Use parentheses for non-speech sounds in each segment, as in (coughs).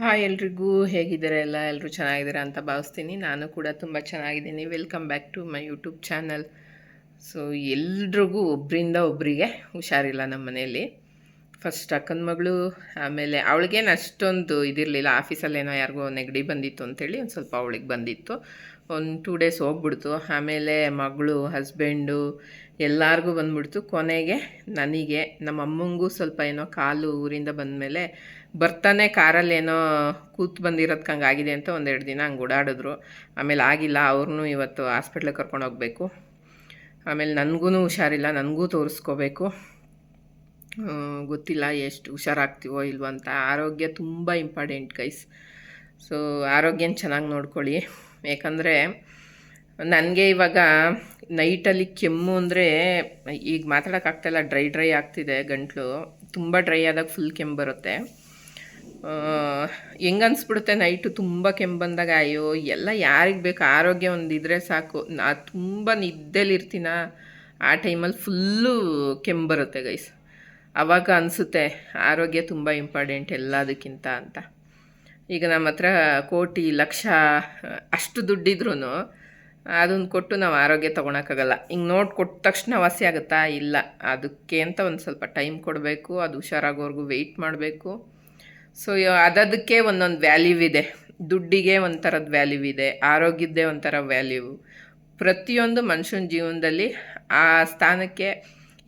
Hi ಎಲ್ರಿಗೂ, ಹೇಗಿದ್ದಾರೆ ಎಲ್ಲ? ಎಲ್ಲರೂ ಚೆನ್ನಾಗಿದ್ದೀರಾ ಅಂತ ಭಾವಿಸ್ತೀನಿ. ನಾನು ಕೂಡ ತುಂಬ ಚೆನ್ನಾಗಿದ್ದೀನಿ. Welcome back to my YouTube channel so ಎಲ್ರಿಗೂ ಒಬ್ಬರಿಂದ ಒಬ್ಬರಿಗೆ ಹುಷಾರಿಲ್ಲ ನಮ್ಮ ಮನೆಯಲ್ಲಿ. ಫಸ್ಟ್ ಅಕ್ಕನ ಮಗಳು, ಆಮೇಲೆ ಅವಳಿಗೇನು ಅಷ್ಟೊಂದು ಇದಿರಲಿಲ್ಲ. ಆಫೀಸಲ್ಲೇನೋ ಯಾರಿಗೋ ನೆಗಡಿ ಬಂದಿತ್ತು ಅಂತೇಳಿ ಒಂದು ಸ್ವಲ್ಪ ಅವಳಿಗೆ ಬಂದಿತ್ತು. ಒಂದು ಟೂ ಡೇಸ್ ಹೋಗ್ಬಿಡ್ತು. ಆಮೇಲೆ ಮಗಳು ಹಸ್ಬೆಂಡು ಎಲ್ಲರಿಗೂ ಬಂದ್ಬಿಡ್ತು. ಕೊನೆಗೆ ನನಗೆ ನಮ್ಮ ಅಮ್ಮಂಗೂ ಸ್ವಲ್ಪ ಏನೋ ಕಾಲು ಊರಿಂದ ಬಂದಮೇಲೆ ಬರ್ತಾನೆ ಕಾರಲ್ಲೇನೋ ಕೂತ್ ಬಂದಿರೋದಕ್ಕೆ ಹಂಗೆ ಆಗಿದೆ ಅಂತ ಒಂದೆರಡು ದಿನ ಹಂಗೆ ಓಡಾಡಿದ್ರು. ಆಮೇಲೆ ಆಗಿಲ್ಲ ಅವ್ರನ್ನೂ ಇವತ್ತು ಹಾಸ್ಪಿಟ್ಲಿಗೆ ಕರ್ಕೊಂಡು ಹೋಗಬೇಕು. ಆಮೇಲೆ ನನಗೂ ಹುಷಾರಿಲ್ಲ, ನನಗೂ ತೋರಿಸ್ಕೋಬೇಕು. ಗೊತ್ತಿಲ್ಲ ಎಷ್ಟು ಹುಷಾರಾಗ್ತೀವೋ ಇಲ್ವೋ ಅಂತ. ಆರೋಗ್ಯ ತುಂಬ ಇಂಪಾರ್ಟೆಂಟ್ ಗೈಸ್ ಸೊ ಆರೋಗ್ಯನ ಚೆನ್ನಾಗಿ ನೋಡ್ಕೊಳ್ಳಿ. ಯಾಕಂದರೆ ನನಗೆ ಇವಾಗ ನೈಟಲ್ಲಿ ಕೆಮ್ಮು ಅಂದರೆ ಈಗ ಮಾತಾಡೋಕ್ಕಾಗ್ತಾಯಿಲ್ಲ ಡ್ರೈ ಡ್ರೈ ಆಗ್ತಿದೆ ಗಂಟಲು. ತುಂಬ ಡ್ರೈ ಆದಾಗ ಫುಲ್ ಕೆಮ್ಮು ಬರುತ್ತೆ. ಹೆಂಗೆ ಅನಿಸ್ಬಿಡುತ್ತೆ ನೈಟು ತುಂಬ ಕೆಮ್ಮು ಬಂದಾಗ ಅಯ್ಯೋ, ಎಲ್ಲ ಯಾರಿಗೆ ಬೇಕು? ಆರೋಗ್ಯ ಒಂದು ಇದ್ರೆ ಸಾಕು. ನಾ ತುಂಬ ನಿದ್ದೆಲಿರ್ತೀನ? ಆ ಟೈಮಲ್ಲಿ ಫುಲ್ಲು ಕೆಮ್ಮು ಬರುತ್ತೆ ಗೈಸ್. ಆವಾಗ ಅನಿಸುತ್ತೆ, ಆರೋಗ್ಯ ತುಂಬ ಇಂಪಾರ್ಟೆಂಟ್ ಎಲ್ಲದಕ್ಕಿಂತ ಅಂತ. ಈಗ ನಮ್ಮ ಹತ್ರ ಕೋಟಿ, ಲಕ್ಷ, ಅಷ್ಟು ದುಡ್ಡಿದ್ರೂ ಅದನ್ನು ಕೊಟ್ಟು ನಾವು ಆರೋಗ್ಯ ತೊಗೊಳಕ್ಕಾಗಲ್ಲ. ಹಿಂಗೆ ನೋಡಿ ಕೊಟ್ಟ ತಕ್ಷಣ ವಾಸಿ ಆಗುತ್ತಾ? ಇಲ್ಲ. ಅದಕ್ಕೆ ಅಂತ ಒಂದು ಸ್ವಲ್ಪ ಟೈಮ್ ಕೊಡಬೇಕು, ಅದು ಹುಷಾರಾಗೋವರೆಗೂ ವೆಯ್ಟ್ ಮಾಡಬೇಕು. ಸೊ ಅದಕ್ಕೆ ಒಂದೊಂದು ವ್ಯಾಲ್ಯೂ ಇದೆ. ದುಡ್ಡಿಗೆ ಒಂಥರದ ವ್ಯಾಲ್ಯೂ ಇದೆ, ಆರೋಗ್ಯದ್ದೇ ಒಂಥರ ವ್ಯಾಲ್ಯೂ ಪ್ರತಿಯೊಂದು ಮನುಷ್ಯನ ಜೀವನದಲ್ಲಿ ಆ ಸ್ಥಾನಕ್ಕೆ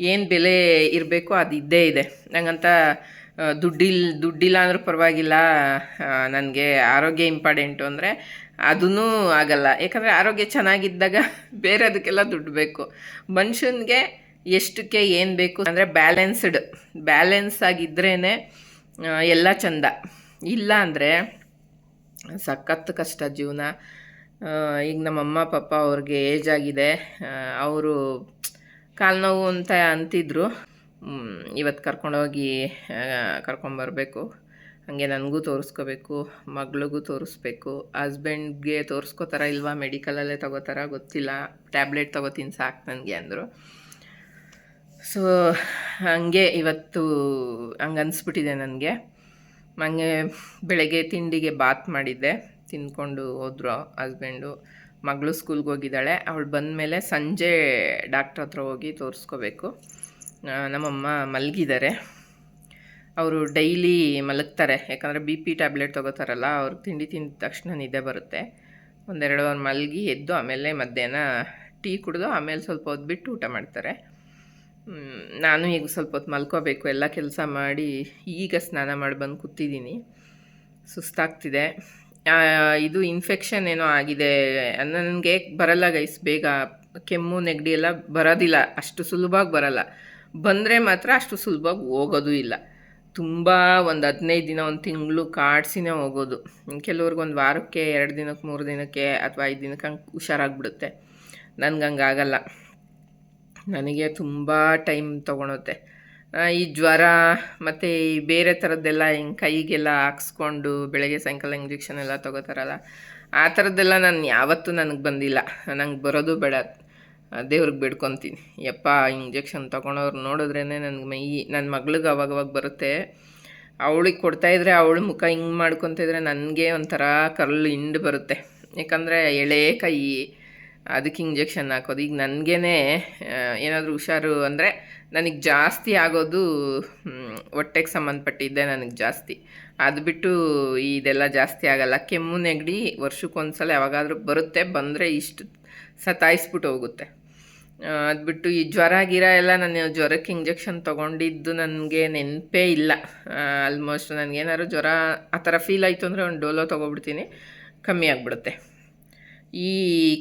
ಏನು ಬೆಲೆ ಇರಬೇಕು ಅದು ಇದ್ದೇ ಇದೆ. ನಂಗಂತ ದುಡ್ಡಿಲ್, ದುಡ್ಡಿಲ್ಲ ಅಂದ್ರೂ ಪರವಾಗಿಲ್ಲ ನನಗೆ ಆರೋಗ್ಯ ಇಂಪಾರ್ಟೆಂಟು ಅಂದರೆ ಅದೂ ಆಗಲ್ಲ. ಯಾಕಂದರೆ ಆರೋಗ್ಯ ಚೆನ್ನಾಗಿದ್ದಾಗ (laughs) ಬೇರೆ ಅದಕ್ಕೆಲ್ಲ ದುಡ್ಡು ಬೇಕು. ಮನುಷ್ಯನಿಗೆ ಎಷ್ಟಕ್ಕೆ ಏನು ಬೇಕು ಅಂದರೆ ಬ್ಯಾಲೆನ್ಸ್ಡ್ ಬ್ಯಾಲೆನ್ಸ್ ಆಗಿದ್ರೇ ಎಲ್ಲ ಚಂದ. ಇಲ್ಲ ಅಂದರೆ ಸಖತ್ತು ಕಷ್ಟ ಜೀವನ. ಈಗ ಈಗ ನಮ್ಮಮ್ಮ ಪಾಪ ಅವ್ರಿಗೆ ಏಜ್ ಆಗಿದೆ. ಅವರು ಕಾಲ್ನೋವು ಅಂತ ಅಂತಿದ್ರು. ಇವತ್ತು ಕರ್ಕೊಂಡೋಗಿ ಕರ್ಕೊಂಬರ್ಬೇಕು. ಹಾಗೆ ನನಗೂ ತೋರಿಸ್ಕೋಬೇಕು, ಮಗಳಿಗೂ ತೋರಿಸ್ಬೇಕು. ಹಸ್ಬೆಂಡ್ಗೆ ತೋರಿಸ್ಕೋತಾರ ಇಲ್ವಾ? ಮೆಡಿಕಲಲ್ಲೇ ತೊಗೋತಾರ? ಗೊತ್ತಿಲ್ಲ. ಟ್ಯಾಬ್ಲೆಟ್ ತಗೋತೀನಿ ಸಾಕು ನನಗೆ ಅಂದರು. ಸೊ ಹಂಗೆ ಇವತ್ತು ಹಂಗೆ ಅನಿಸ್ಬಿಟ್ಟಿದೆ ನನಗೆ. ಹಂಗೆ ಬೆಳಗ್ಗೆ ತಿಂಡಿಗೆ ಬಾತ್ ಮಾಡಿದ್ದೆ. ತಿಂದ್ಕೊಂಡು ಹೋದ್ರು ಹಸ್ಬೆಂಡು. ಮಗಳು ಸ್ಕೂಲ್ಗೆ ಹೋಗಿದ್ದಾಳೆ. ಅವಳು ಬಂದಮೇಲೆ ಸಂಜೆ ಡಾಕ್ಟ್ರ್ ಹತ್ರ ಹೋಗಿ ತೋರಿಸ್ಕೋಬೇಕು. ನಮ್ಮಮ್ಮ ಮಲಗಿದ್ದಾರೆ. ಅವರು ಡೈಲಿ ಮಲಗ್ತಾರೆ. ಯಾಕಂದರೆ ಬಿ ಪಿ ಟ್ಯಾಬ್ಲೆಟ್ ತೊಗೋತಾರಲ್ಲ, ಅವ್ರು ತಿಂಡಿ ತಿಂದ ತಕ್ಷಣ ನಿದ್ದೆ ಬರುತ್ತೆ. ಒಂದೆರಡು ಅವ್ರು ಮಲಗಿ ಎದ್ದು ಆಮೇಲೆ ಮಧ್ಯಾಹ್ನ ಟೀ ಕುಡಿದು ಆಮೇಲೆ ಸ್ವಲ್ಪ ಹೊತ್ತು ಬಿಟ್ಟು ಊಟ ಮಾಡ್ತಾರೆ. ನಾನು ಈಗ ಸ್ವಲ್ಪ ಹೊತ್ತು ಮಲ್ಕೋಬೇಕು, ಎಲ್ಲ ಕೆಲಸ ಮಾಡಿ ಈಗ ಸ್ನಾನ ಮಾಡಿ ಬಂದು ಕೂತಿದ್ದೀನಿ. ಸುಸ್ತಾಗ್ತಿದೆ. ಇದು ಇನ್ಫೆಕ್ಷನ್ ಏನೋ ಆಗಿದೆ. ನನಗೆ ಬರಲ್ಲ ಗೈಸ್ ಬೇಗ. ಕೆಮ್ಮು, ನೆಗಡಿ ಎಲ್ಲ ಬರೋದಿಲ್ಲ. ಅಷ್ಟು ಸುಲಭವಾಗಿ ಬರಲ್ಲ. ಬಂದರೆ ಮಾತ್ರ ಅಷ್ಟು ಸುಲಭವಾಗಿ ಹೋಗೋದು ಇಲ್ಲ. ತುಂಬ ಒಂದು ಹದಿನೈದು ದಿನ, ಒಂದು ತಿಂಗಳು ಕಾಡ್ಸಿನೇ ಹೋಗೋದು. ಕೆಲವ್ರಿಗೆ ಒಂದು ವಾರಕ್ಕೆ, ಎರಡು ದಿನಕ್ಕೆ, ಮೂರು ದಿನಕ್ಕೆ ಅಥವಾ ಐದು ದಿನಕ್ಕೆ ಹಂಗೆ ಹುಷಾರಾಗ್ಬಿಡುತ್ತೆ. ನನಗೆ ಹಂಗಾಗಲ್ಲ ಆಗಲ್ಲ. ನನಗೆ ತುಂಬ ಟೈಮ್ ತೊಗೊಳುತ್ತೆ. ಈ ಜ್ವರ ಮತ್ತು ಈ ಬೇರೆ ಥರದ್ದೆಲ್ಲ ಹಿಂಗೆ ಕೈಗೆಲ್ಲ ಹಾಕ್ಸ್ಕೊಂಡು ಬೆಳಗ್ಗೆ ಸಾಯಂಕಾಲ ಇಂಜೆಕ್ಷನ್ ಎಲ್ಲ ತೊಗೋತಾರಲ್ಲ, ಆ ಥರದ್ದೆಲ್ಲ ನಾನು ಯಾವತ್ತೂ ನನಗೆ ಬಂದಿಲ್ಲ. ನಂಗೆ ಬರೋದು ಬೇಡ. ದೇವ್ರಿಗೆ ಬಿಡ್ಕೊತೀನಿ. ಯಪ್ಪ, ಇಂಜೆಕ್ಷನ್ ತೊಗೊಳೋರು ನೋಡಿದ್ರೇ ನನಗೆ ಮೈ ನನ್ನ ಮಗಳಿಗೆ ಅವಾಗವಾಗ ಬರುತ್ತೆ. ಅವಳಿಗೆ ಕೊಡ್ತಾಯಿದ್ರೆ ಅವಳು ಮುಖ ಹಿಂಗೆ ಮಾಡ್ಕೊತಿದ್ರೆ ನನಗೆ ಒಂಥರ ಕರಳು ಹಿಂಡು ಬರುತ್ತೆ. ಯಾಕಂದರೆ ಎಳೆ ಕೈ ಅದಕ್ಕೆ ಇಂಜೆಕ್ಷನ್ ಹಾಕೋದು. ಈಗ ನನಗೇ ಏನಾದರೂ ಹುಷಾರು ಅಂದರೆ ನನಗೆ ಜಾಸ್ತಿ ಆಗೋದು ಹೊಟ್ಟೆಗೆ ಸಂಬಂಧಪಟ್ಟಿದ್ದೆ ನನಗೆ ಜಾಸ್ತಿ. ಅದು ಬಿಟ್ಟು ಇದೆಲ್ಲ ಜಾಸ್ತಿ ಆಗಲ್ಲ. ಕೆಮ್ಮು, ನೆಗಡಿ ವರ್ಷಕ್ಕೊಂದ್ಸಲ ಯಾವಾಗಾದರೂ ಬರುತ್ತೆ, ಬಂದರೆ ಇಷ್ಟು ಸತಾಯಿಸ್ಬಿಟ್ಟು ಹೋಗುತ್ತೆ. ಅದು ಬಿಟ್ಟು ಈ ಜ್ವರ ಗಿರ ಎಲ್ಲ ನಾನು ಜ್ವರಕ್ಕೆ ಇಂಜೆಕ್ಷನ್ ತೊಗೊಂಡಿದ್ದು ನನಗೆ ನೆನಪೇ ಇಲ್ಲ. ಆಲ್ಮೋಸ್ಟ್ ನನಗೇನಾದ್ರು ಜ್ವರ ಆ ಥರ ಫೀಲ್ ಆಯಿತು ಅಂದರೆ ಒಂದು ಡೋಲೋ ತೊಗೊಬಿಡ್ತೀನಿ. ಕಮ್ಮಿ ಆಗಿಬಿಡುತ್ತೆ. ಈ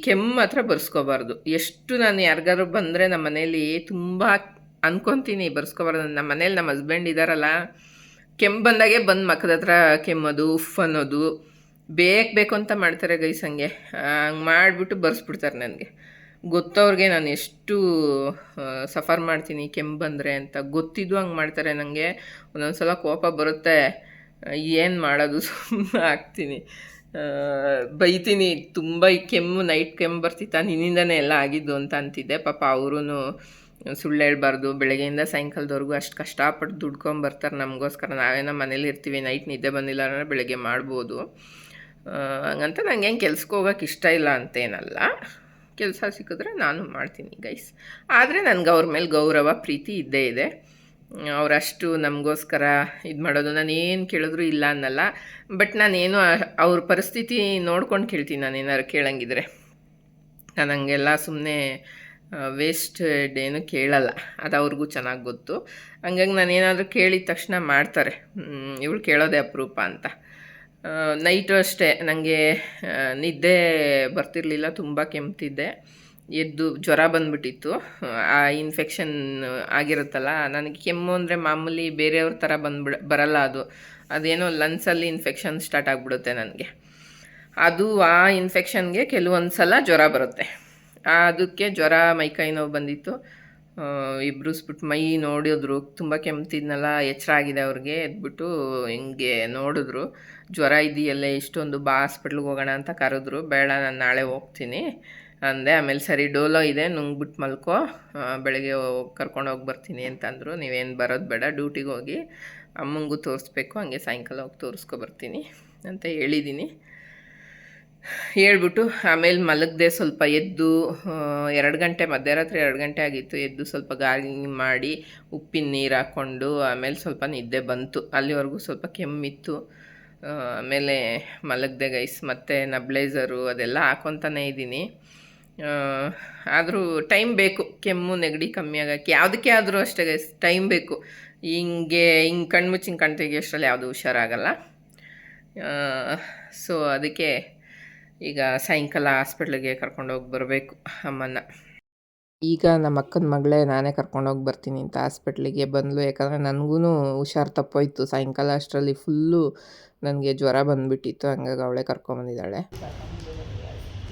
ಕೆಮ್ಮು ಮಾತ್ರ ಬರ್ಸ್ಕೋಬಾರ್ದು. ಎಷ್ಟು ನಾನು ಯಾರಿಗಾದ್ರು ಬಂದರೆ ನಮ್ಮ ಮನೇಲಿ ತುಂಬ ಅನ್ಕೊತೀನಿ ಬರ್ಸ್ಕೋಬಾರ್ದು. ನಮ್ಮ ಮನೇಲಿ ನಮ್ಮ ಹಸ್ಬೆಂಡ್ ಇದ್ದಾರಲ್ಲ ಕೆಮ್ಮು ಬಂದಾಗೆ ಬಂದು ಮಕ್ಕದ ಹತ್ರ ಕೆಮ್ಮೋದು, ಉಫ್ ಅನ್ನೋದು. ಬೇಕು ಬೇಕು ಅಂತ ಮಾಡ್ತಾರೆ ಗೈಸ್ ಹಂಗೆ ಹಂಗೆ ಮಾಡಿಬಿಟ್ಟು ಬರ್ಸ್ಬಿಡ್ತಾರೆ ನನಗೆ. ಗೊತ್ತವ್ರಿಗೆ ನಾನು ಎಷ್ಟು ಸಫರ್ ಮಾಡ್ತೀನಿ ಕೆಮ್ಮು ಬಂದರೆ ಅಂತ. ಗೊತ್ತಿದ್ದು ಹಂಗೆ ಮಾಡ್ತಾರೆ ನನಗೆ ಒಂದೊಂದು ಸಲ ಕೋಪ ಬರುತ್ತೆ. ಏನು ಮಾಡೋದು ಸುಮ್ಮನೆ ಆಗ್ತೀನಿ ಬೈತೀನಿ, ತುಂಬ ಈ ಕೆಮ್ಮು ನೈಟ್ ಕೆಮ್ಮು ಬರ್ತಿತ್ತಾ, ನಿನ್ನಿಂದನೇ ಎಲ್ಲ ಆಗಿದ್ದು ಅಂತ ಅಂತಿದ್ದೆ. ಪಾಪ ಅವರೂ ಸುಳ್ಳು ಹೇಳ್ಬಾರ್ದು, ಬೆಳಗ್ಗೆಯಿಂದ ಸಾಯಂಕಾಲದವರೆಗೂ ಅಷ್ಟು ಕಷ್ಟಪಟ್ಟು ದುಡ್ಕೊಂಬರ್ತಾರೆ ನಮಗೋಸ್ಕರ. ನಾವೇನೋ ಮನೇಲಿ ಇರ್ತೀವಿ ನೈಟ್ ನಿದ್ದೆ ಬಂದಿಲ್ಲ ಅಂದರೆ ಬೆಳಗ್ಗೆ ಮಾಡ್ಬೋದು. ಹಂಗಂತ ಏನು ಕೆಲ್ಸಕ್ಕೆ ಹೋಗೋಕೆ ಇಷ್ಟ ಇಲ್ಲ ಅಂತೇನಲ್ಲ. ಕೆಲಸ ಸಿಕ್ಕಿದ್ರೆ ನಾನು ಮಾಡ್ತೀನಿ ಗೈಸ್ ಆದರೆ ನನಗೆ ಅವ್ರ ಮೇಲೆ ಗೌರವ, ಪ್ರೀತಿ ಇದ್ದೇ ಇದೆ. ಅವರಷ್ಟು ನಮಗೋಸ್ಕರ ಇದು ಮಾಡೋದು. ನಾನು ಏನು ಕೇಳಿದ್ರು ಇಲ್ಲ ಅನ್ನಲ್ಲ. ಬಟ್ ನಾನೇನು ಅವ್ರ ಪರಿಸ್ಥಿತಿ ನೋಡ್ಕೊಂಡು ಕೇಳ್ತೀನಿ ನಾನು ಏನಾದ್ರು ಕೇಳಂಗಿದ್ರೆ. ನಾನು ಹಂಗೆಲ್ಲ ಸುಮ್ಮನೆ ವೇಸ್ಟೆಡ್ ಏನು ಕೇಳಲ್ಲ. ಅದು ಅವ್ರಿಗೂ ಚೆನ್ನಾಗಿ ಗೊತ್ತು. ಹಂಗಾಗಿ ನಾನು ಏನಾದರೂ ಕೇಳಿದ ತಕ್ಷಣ ಮಾಡ್ತಾರೆ. ಇವಳು ಕೇಳೋದೇ ಅಪರೂಪ ಅಂತ. ನೈಟು ಅಷ್ಟೇ. ನನಗೆ ನಿದ್ದೆ ಬರ್ತಿರಲಿಲ್ಲ, ತುಂಬ ಕೆಮ್ತಿದ್ದೆ. ಎದ್ದು ಜ್ವರ ಬಂದ್ಬಿಟ್ಟಿತ್ತು. ಆ ಇನ್ಫೆಕ್ಷನ್ ಆಗಿರುತ್ತಲ್ಲ, ನನಗೆ ಕೆಮ್ಮು ಅಂದರೆ ಮಾಮೂಲಿ ಬೇರೆಯವ್ರ ಥರ ಬಂದ್ಬಿಡ, ಬರಲ್ಲ ಅದು. ಅದೇನೋ ಲನ್ಸಲ್ಲಿ ಇನ್ಫೆಕ್ಷನ್ ಸ್ಟಾರ್ಟ್ ಆಗಿಬಿಡುತ್ತೆ ನನಗೆ. ಅದು ಆ ಇನ್ಫೆಕ್ಷನ್ಗೆ ಕೆಲವೊಂದು ಸಲ ಜ್ವರ ಬರುತ್ತೆ. ಅದಕ್ಕೆ ಜ್ವರ ಮೈಕೈ ನೋವು ಬಂದಿತ್ತು. ಇಬ್ರಿಸ್ಬಿಟ್ಟು ಮೈ ನೋಡಿದ್ರು. ತುಂಬ ಕೆಮ್ತಿದ್ನಲ್ಲ ಎಚ್ಚರ ಆಗಿದೆ ಅವ್ರಿಗೆ. ಎದ್ಬಿಟ್ಟು ಹಿಂಗೆ ನೋಡಿದ್ರು. ಜ್ವರ ಇದೆಯಲ್ಲೇ, ಇಷ್ಟೊಂದು ಬಾ ಹಾಸ್ಪಿಟ್ಲಿಗೆ ಹೋಗೋಣ ಅಂತ ಕರೆದ್ರು. ಬೇಡ, ನಾನು ನಾಳೆ ಹೋಗ್ತೀನಿ. ಅಂದೆ, ಆಮೇಲೆ ಸರಿ, ಡೋಲೋ ಇದೆ ನುಂಗ್ಬಿಟ್ಟು ಮಲ್ಕೋ. ಬೆಳಗ್ಗೆ ಕರ್ಕೊಂಡು ಹೋಗಿ ಬರ್ತೀನಿ ಅಂತಂದರು. ನೀವೇನು ಬರೋದು ಬೇಡ, ಡ್ಯೂಟಿಗೆ ಹೋಗಿ ಅಮ್ಮಂಗೂ ತೋರಿಸ್ಬೇಕು, ಹಂಗೆ ಸಾಯಂಕಾಲ ಹೋಗಿ ತೋರಿಸ್ಕೊ ಬರ್ತೀನಿ ಅಂತ ಹೇಳಿದ್ದೀನಿ ಹೇಳ್ಬಿಟ್ಟು ಆಮೇಲೆ ಮಲಗದೆ ಸ್ವಲ್ಪ ಎದ್ದು ಎರಡು ಗಂಟೆ ಮಧ್ಯರಾತ್ರಿ ಎರಡು ಗಂಟೆ ಆಗಿತ್ತು. ಎದ್ದು ಸ್ವಲ್ಪ ಗಾರ್ಗಿಂಗ್ ಮಾಡಿ ಉಪ್ಪಿನ ನೀರು ಹಾಕ್ಕೊಂಡು ಆಮೇಲೆ ಸ್ವಲ್ಪ ನಿದ್ದೆ ಬಂತು. ಅಲ್ಲಿವರೆಗೂ ಸ್ವಲ್ಪ ಕೆಮ್ಮಿತ್ತು. ಆಮೇಲೆ ಮಲಗದೆ ಗೈಸ್, ಮತ್ತು ನಬ್ಲೈಸರು ಅದೆಲ್ಲ ಹಾಕ್ಕೊತಾನೆ ಇದ್ದೀನಿ ಆದರೂ ಟೈಮ್ ಬೇಕು. ಕೆಮ್ಮು, ನೆಗಡಿ ಕಮ್ಮಿ ಆಗೋಕ್ಕೆ. ಯಾವುದಕ್ಕೆ ಆದರೂ ಅಷ್ಟೇ ಟೈಮ್ ಬೇಕು. ಹಿಂಗೆ ಹಿಂಗೆ ಕಣ್ಮುಚ್ಚಿ ಹಿಂಗೆ ಕಣ್ ಅಷ್ಟರಲ್ಲಿ ಯಾವುದು ಹುಷಾರಾಗಲ್ಲ. ಸೊ ಅದಕ್ಕೆ ಈಗ ಸಾಯಂಕಾಲ ಹಾಸ್ಪಿಟ್ಲಿಗೆ ಕರ್ಕೊಂಡೋಗಿ ಬರಬೇಕು ಅಮ್ಮನ ಈಗ ನಮ್ಮ ಅಕ್ಕನ ಮಗಳೇ ನಾನೇ ಕರ್ಕೊಂಡೋಗಿ ಬರ್ತೀನಿ ಅಂತ ಹಾಸ್ಪಿಟ್ಲಿಗೆ ಬಂದಳು ಯಾಕಂದರೆ ನನಗೂ ಹುಷಾರು ತಪ್ಪೋಯ್ತು. ಸಾಯಂಕಾಲ ಅಷ್ಟರಲ್ಲಿ ಫುಲ್ಲು ನನಗೆ ಜ್ವರ ಬಂದುಬಿಟ್ಟಿತ್ತು. ಹಂಗಾಗಿ ಅವಳೇ ಕರ್ಕೊಂಬಂದಿದ್ದಾಳೆ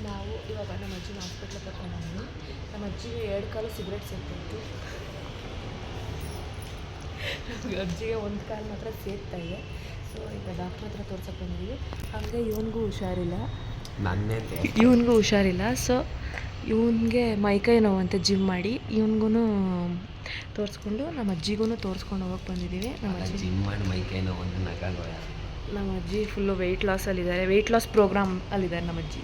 ನಾವು ಇವಾಗ ನಮ್ಮ ಅಜ್ಜಿನ ಹಾಸ್ಪಿಟ್ಲಿಗೆ ಕರ್ಕೊಂಡು ಬಂದ್ವಿ ನಮ್ಮ ಅಜ್ಜಿಗೆ ಎರಡು ಕಾಲು ಸಿಗರೇಟ್ ಸೇರ್ತಾಯಿತ್ತು ನಮ್ಮ ಅಜ್ಜಿಗೆ ಒಂದು ಕಾಲು ಮಾತ್ರ ಸೇರ್ತಾ ಇದೆ. ಸೊ ಈಗ ಡಾಕ್ಟ್ರ್ ಹತ್ರ ತೋರ್ಸಕ್ಕೆ ಬಂದಿದ್ವಿ. ಹಾಗೆ ಇವನಿಗೂ ಹುಷಾರಿಲ್ಲ. ನನ್ನೇ ಇವನಿಗೂ ಹುಷಾರಿಲ್ಲ. ಸೊ ಇವನಿಗೆ ಮೈಕೈ ಅಂತ ಜಿಮ್ ಮಾಡಿ. ಇವನಿಗೂ ತೋರಿಸ್ಕೊಂಡು ನಮ್ಮ ಅಜ್ಜಿಗೂ ತೋರಿಸ್ಕೊಂಡು ಹೋಗಕ್ಕೆ ಬಂದಿದ್ದೀವಿ ನಮ್ಮ ಅಜ್ಜಿ ಜಿಮ್ ಮಾಡಿ ಮೈ ಕೈ ನೋವು ಅಂದ್ರೆ ನಗಲ್ವ ನಮ್ಮ ಅಜ್ಜಿ ಫುಲ್ಲು ವೆಯ್ಟ್ ಲಾಸಲ್ಲಿದ್ದಾರೆ ವೆಯ್ಟ್ ಲಾಸ್ ಪ್ರೋಗ್ರಾಮ್ ಅಲ್ಲಿದ್ದಾರೆ ನಮ್ಮ ಅಜ್ಜಿ.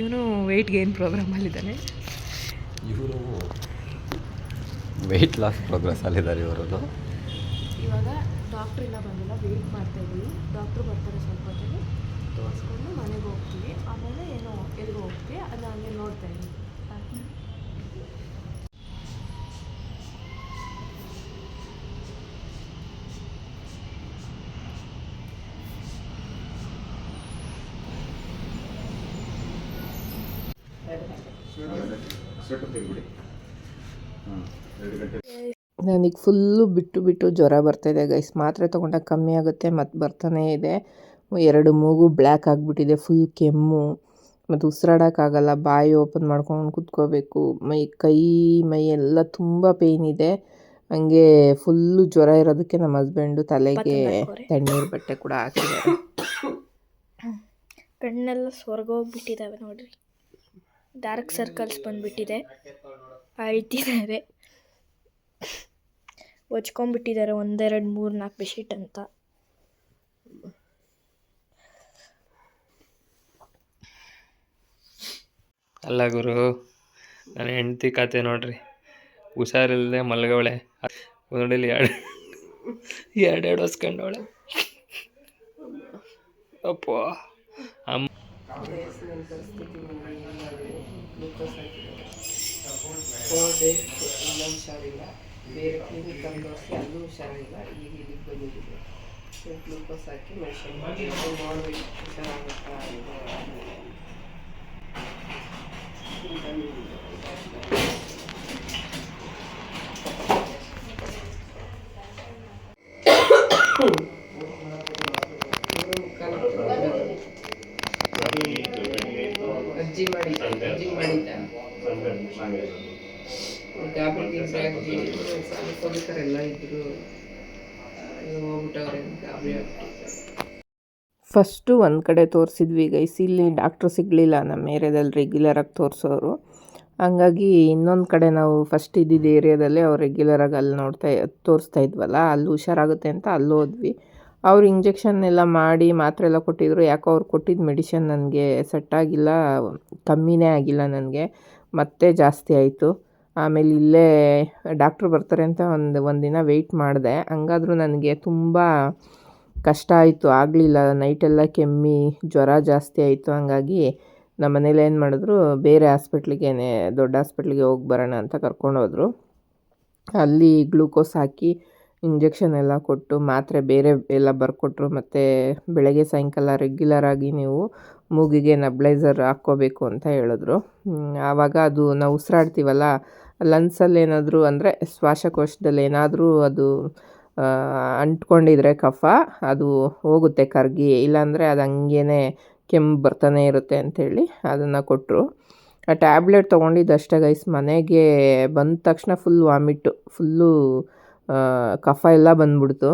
ಇವನು ವೆಯ್ಟ್ ಗೇನ್ ಪ್ರೋಗ್ರಾಮಲ್ಲಿದ್ದಾನೆ ಇವರು ವೆಯ್ಟ್ ಲಾಸ್ ಪ್ರೋಗ್ರೆಸ್ಸಲ್ಲಿದ್ದಾರೆ ಇವರು ಇವಾಗ ಡಾಕ್ಟ್ರ್ ಇಲ್ಲ ಬಂದಿಲ್ಲ ವೆಯ್ಟ್ ಮಾಡ್ತಾ ಇದ್ದೀವಿ. ಡಾಕ್ಟ್ರು ಬರ್ತಾರೆ ಸ್ವಲ್ಪ ಹೊತ್ತಿಗೆ ತೋರಿಸ್ಕೊಂಡು ಮನೆಗೆ ಹೋಗ್ತೀವಿ. ಆಮೇಲೆ ಏನೋ ಎಲ್ಲಿಗೆ ಹೋಗ್ತೀವಿ. ಅದನ್ನ ಹಂಗೆ ನೋಡ್ತಾ ಇದ್ದೀವಿ. ನನಗೆ ಫುಲ್ಲು ಬಿಟ್ಟು ಬಿಟ್ಟು ಜ್ವರ ಬರ್ತಾಯಿದೆ ಗೈಸ್ ಮಾತ್ರೆ ತೊಗೊಂಡಾಗ ಕಮ್ಮಿ ಆಗುತ್ತೆ ಮತ್ತು ಬರ್ತಾನೇ ಇದೆ. ಎರಡು ಮೂಗು ಬ್ಲ್ಯಾಕ್ ಆಗಿಬಿಟ್ಟಿದೆ ಫುಲ್ ಕೆಮ್ಮು. ಮತ್ತು ಉಸಿರಾಡೋಕ್ಕಾಗಲ್ಲ ಬಾಯಿ ಓಪನ್ ಮಾಡ್ಕೊಂಡು ಕುತ್ಕೋಬೇಕು. ಮೈ ಕೈ ಮೈ ಎಲ್ಲ ತುಂಬ ಪೇಯ್ನ್ ಇದೆ. ಹಂಗೆ ಫುಲ್ಲು ಜ್ವರ ಇರೋದಕ್ಕೆ ನಮ್ಮ ಹಸ್ಬೆಂಡು ತಲೆಗೆ ತಣ್ಣೀರು ಬಟ್ಟೆ ಕೂಡ ಹಾಕಿದ್ದಾರೆ. (coughs) ಕಣ್ಣೆಲ್ಲ ಸ್ವರ್ಗ ಸ್ವರ್ಗೋಗ್ಬಿಟ್ಟಿದ್ದಾವೆ ನೋಡ್ರಿ. ಡಾರ್ಕ್ ಸರ್ಕಲ್ಸ್ ಬಂದ್ಬಿಟ್ಟಿದೆ. ಅಳ್ತಿದ್ದಾರೆ. ಒಚ್ಕೊಂಡ್ಬಿಟ್ಟಿದ್ದಾರೆ ಒಂದೆರಡು ಮೂರು ನಾಲ್ಕು ಬೆಡ್ಶೀಟ್ ಅಂತ. ಅಲ್ಲ ಗುರು, ನನ್ನ ಹೆಂಡತಿ ಕತೆ ನೋಡ್ರಿ. ಹುಷಾರಿಲ್ಲದೆ ಮಲ್ಗವಳೆ. ನೋಡಿಲಿ ಎರಡು ಎರಡೆರಡು ಹೊಸ್ಕೊಂಡವಳೆ. ಅಪ್ಪ. ಅಮ್ಮ. ಹುಷಾರಿಲ್ಲ ಬೇರೆ ಕ್ಲಿನಿಕ್ ತೋರಿಸಿ ಅಲ್ಲೂ ಹುಷಾರಿಲ್ಲ ಈಗ ಇಲ್ಲಿಗೆ ಬಂದಿದ್ದೀವಿ ಗ್ಲೂಕೋಸ್ ಹಾಕಿ ಮೆಡಿಸಿನ್ ನೋಡಬೇಕು ಹುಷಾರಾಗುತ್ತಾ ಇದೆ ಅಜ್ಜಿ ಮಾಡಿ ಮಾಡಿದ್ದೆ ಮಾಡಿದ್ದ ಗಾಬರಿ ಗಿಬ್ರಿ ಆಗಿ ಎಲ್ಲ ಇದ್ರು ಹೋಗ್ಬಿಟ್ಟವ್ರೆ ಗಾಬರಿ ಆಗ್ಬಿಟ್ಟಿದ್ದಾರೆ ಫಸ್ಟು ಒಂದು ಕಡೆ ತೋರಿಸಿದ್ವಿ ಗೈಸ್ ಇಲ್ಲಿ ಡಾಕ್ಟ್ರು ಸಿಗಲಿಲ್ಲ ನಮ್ಮ ಏರಿಯಾದಲ್ಲಿ ರೆಗ್ಯುಲರಾಗಿ ತೋರಿಸೋರು. ಹಂಗಾಗಿ ಇನ್ನೊಂದು ಕಡೆ ನಾವು ಫಸ್ಟ್ ಇದ್ದಿದ್ದ ಏರಿಯಾದಲ್ಲಿ ಅವ್ರು ರೆಗ್ಯುಲರಾಗಿ ಅಲ್ಲಿ ನೋಡ್ತಾ ತೋರಿಸ್ತಾ ಇದ್ವಲ್ಲ ಅಲ್ಲಿ ಹುಷಾರಾಗುತ್ತೆ ಅಂತ ಅಲ್ಲಿ ಹೋದ್ವಿ. ಅವ್ರು ಇಂಜೆಕ್ಷನ್ ಎಲ್ಲ ಮಾಡಿ ಮಾತ್ರೆ ಎಲ್ಲ ಕೊಟ್ಟಿದ್ರು. ಯಾಕೋ ಅವ್ರು ಕೊಟ್ಟಿದ್ದ ಮೆಡಿಷನ್ ನನಗೆ ಸೆಟ್ ಆಗಿಲ್ಲ, ಕಮ್ಮಿನೇ ಆಗಿಲ್ಲ ನನಗೆ. ಮತ್ತೆ ಜಾಸ್ತಿ ಆಯಿತು. ಆಮೇಲೆ ಇಲ್ಲೇ ಡಾಕ್ಟ್ರು ಬರ್ತಾರೆ ಅಂತ ಒಂದು ಒಂದಿನ ವೆಯ್ಟ್ ಮಾಡಿದೆ. ಹಂಗಾದ್ರೂ ನನಗೆ ತುಂಬ ಕಷ್ಟ ಆಯಿತು. ಆಗಲಿಲ್ಲ. ನೈಟೆಲ್ಲ ಕೆಮ್ಮಿ, ಜ್ವರ ಜಾಸ್ತಿ ಆಯಿತು. ಹಂಗಾಗಿ ನಮ್ಮ ಮನೇಲಿ ಏನು ಮಾಡಿದ್ರು, ಬೇರೆ ಹಾಸ್ಪಿಟ್ಲಿಗೇನೆ ದೊಡ್ಡ ಹಾಸ್ಪಿಟ್ಲಿಗೆ ಹೋಗಿ ಬರೋಣ ಅಂತ ಕರ್ಕೊಂಡೋದ್ರು ಅಲ್ಲಿ ಗ್ಲೂಕೋಸ್ ಹಾಕಿ ಇಂಜೆಕ್ಷನ್ ಎಲ್ಲ ಕೊಟ್ಟು ಮಾತ್ರೆ ಬೇರೆ ಎಲ್ಲ ಬರ್ಕೊಟ್ರು ಮತ್ತು ಬೆಳಗ್ಗೆ ಸಾಯಂಕಾಲ ರೆಗ್ಯುಲರಾಗಿ ನೀವು ಮೂಗಿಗೆ ನಬ್ಲೈಸರ್ ಹಾಕ್ಕೋಬೇಕು ಅಂತ ಹೇಳಿದ್ರು. ಆವಾಗ ಅದು ನಾವು ಉಸಿರಾಡ್ತೀವಲ್ಲ ಲಂಗ್ಸಲ್ಲಿ ಏನಾದರೂ ಅಂದರೆ ಶ್ವಾಸಕೋಶದಲ್ಲಿ ಏನಾದರೂ ಅದು ಅಂಟ್ಕೊಂಡಿದ್ರೆ ಕಫ, ಅದು ಹೋಗುತ್ತೆ ಕರ್ಗಿ, ಇಲ್ಲಾಂದರೆ ಅದು ಹಂಗೇ ಕೆಮ್ಮು ಬರ್ತಾನೆ ಇರುತ್ತೆ ಅಂಥೇಳಿ ಅದನ್ನು ಕೊಟ್ಟರು ಆ ಟ್ಯಾಬ್ಲೆಟ್ ತೊಗೊಂಡಿದ್ದಷ್ಟೇ ಗೈಸ್ ಮನೆಗೆ ಬಂದ ತಕ್ಷಣ ಫುಲ್ ವಾಮಿಟ್ಟು ಫುಲ್ಲು ಕಫ ಎಲ್ಲ ಬಂದ್ಬಿಡ್ತು.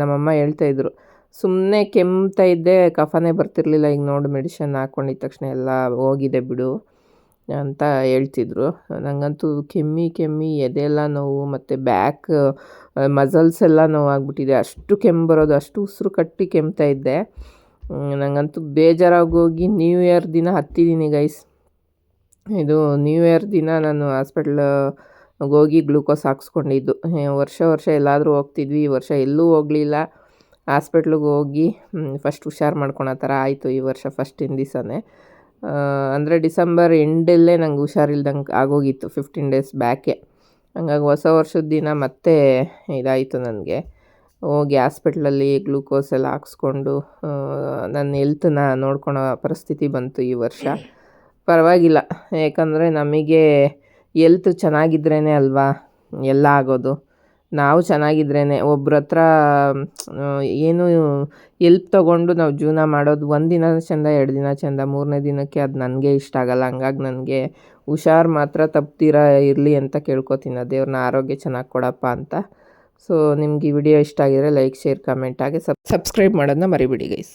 ನಮ್ಮಮ್ಮ ಹೇಳ್ತಾಯಿದ್ರು ಸುಮ್ಮನೆ ಕೆಮ್ತಾ ಇದ್ದೆ, ಕಫನೇ ಬರ್ತಿರ್ಲಿಲ್ಲ, ಈಗ ನೋಡು ಮೆಡಿಷನ್ ಹಾಕ್ಕೊಂಡಿದ್ದ ತಕ್ಷಣ ಎಲ್ಲ ಹೋಗಿದೆ ಬಿಡು ಅಂತ ಹೇಳ್ತಿದ್ರು. ನನಗಂತೂ ಕೆಮ್ಮಿ ಕೆಮ್ಮಿ ಎದೆಲ್ಲ ನೋವು, ಮತ್ತು ಬ್ಯಾಕ್, ಮಸಲ್ಸ್ ಎಲ್ಲ ನೋವಾಗ್ಬಿಟ್ಟಿದೆ. ಅಷ್ಟು ಕೆಮ್ಮು ಬರೋದು, ಅಷ್ಟು ಉಸಿರು ಕಟ್ಟಿ ಕೆಮ್ತಾ ಇದ್ದೆ. ನನಗಂತೂ ಬೇಜಾರಾಗೋಗಿ ನ್ಯೂ ಇಯರ್ ದಿನ ಹತ್ತಿದ್ದೀನಿ ಗೈಸ್ ಇದು ನ್ಯೂ ಇಯರ್ ದಿನ ನಾನು ಹಾಸ್ಪಿಟ್ಲ್ ಹೋಗಿ ಗ್ಲೂಕೋಸ್ ಹಾಕ್ಸ್ಕೊಂಡಿದ್ದು. ವರ್ಷ ವರ್ಷ ಎಲ್ಲಾದರೂ ಹೋಗ್ತಿದ್ವಿ. ಈ ವರ್ಷ ಎಲ್ಲೂ ಹೋಗಲಿಲ್ಲ. ಹಾಸ್ಪಿಟ್ಲಿಗೆ ಹೋಗಿ ಫಸ್ಟ್ ಹುಷಾರು ಮಾಡ್ಕೊಳೋ ಥರ ಆಯಿತು ಈ ವರ್ಷ ಫಸ್ಟಿನ ದಿವಸನೇ. ಅಂದರೆ ಡಿಸೆಂಬರ್ ಎಂಡಲ್ಲೇ ನಂಗೆ ಹುಷಾರಿಲ್ದಂಗೆ ಆಗೋಗಿತ್ತು ಫಿಫ್ಟೀನ್ ಡೇಸ್ ಬ್ಯಾಕೆ. ಹಂಗಾಗಿ ಹೊಸ ವರ್ಷದ ದಿನ ಮತ್ತೆ ಇದಾಯಿತು ನನಗೆ. ಹೋಗಿ ಹಾಸ್ಪಿಟ್ಲಲ್ಲಿ ಗ್ಲೂಕೋಸ್ ಎಲ್ಲ ಹಾಕ್ಸ್ಕೊಂಡು ನನ್ನ ಹೆಲ್ತನ್ನ ನೋಡ್ಕೊಳೋ ಪರಿಸ್ಥಿತಿ ಬಂತು ಈ ವರ್ಷ. ಪರವಾಗಿಲ್ಲ. ಯಾಕಂದರೆ ನಮಗೆ ಎಲ್ತ್ ಚೆನ್ನಾಗಿದ್ರೇ ಅಲ್ವಾ? ಎಲ್ಲ ಆಗೋದು. ನಾವು ಚೆನ್ನಾಗಿದ್ರೇ ಒಬ್ರ ಹತ್ರ ಏನು ಎಲ್ಪ್ ತೊಗೊಂಡು ನಾವು ಜೀವನ ಮಾಡೋದು ಒಂದು ದಿನ ಚೆಂದ, ಎರಡು ದಿನ ಚೆಂದ, ಮೂರನೇ ದಿನಕ್ಕೆ ಅದು ನನಗೆ ಇಷ್ಟ ಆಗಲ್ಲ. ಹಂಗಾಗಿ ನನಗೆ ಹುಷಾರು ಮಾತ್ರ ತಪ್ತೀರ ಇರಲಿ ಅಂತ ಕೇಳ್ಕೊತೀನಿ. ದೇವ್ರನ್ನ ಆರೋಗ್ಯ ಚೆನ್ನಾಗಿ ಕೊಡಪ್ಪ ಅಂತ. ಸೊ, ನಿಮ್ಗೆ ಈ ವಿಡಿಯೋ ಇಷ್ಟ ಆಗಿದ್ರೆ ಲೈಕ್, ಶೇರ್, ಕಮೆಂಟ್ ಹಾಗೆ ಸಬ್, ಸಬ್ಸ್ಕ್ರೈಬ್ ಮಾಡೋದನ್ನ ಮರಿಬಿಡಿ ಗೈಸ್.